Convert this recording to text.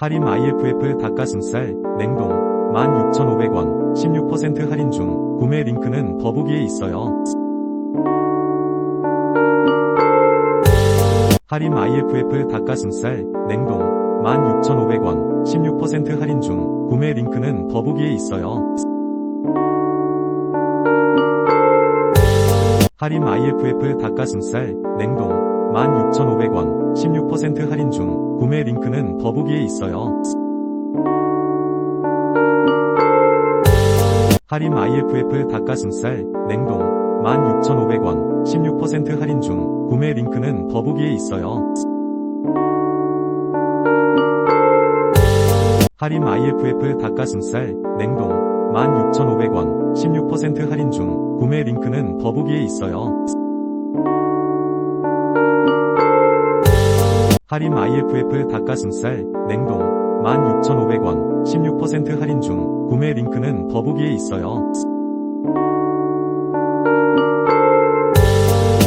할인 IFF 닭가슴살 냉동 16,500원 16% 할인 중 구매 링크는 더보기에 있어요. 할인 IFF 닭가슴살 냉동 16,500원 16% 할인 중 구매 링크는 더보기에 있어요. 할인 IFF 닭가슴살 냉동 16,500원 16% 할인 중 구매 링크는 더보기에 있어요. 할인 IFF 닭가슴살 냉동 16,500원 16% 할인 중 구매 링크는 더보기에 있어요. 할인 IFF 닭가슴살 냉동 16,500원 16% 할인 중 구매 링크는 더보기에 있어요. 할인 IFF 닭가슴살 냉동 16,500원 16% 할인 중 구매 링크는 더보기에 있어요.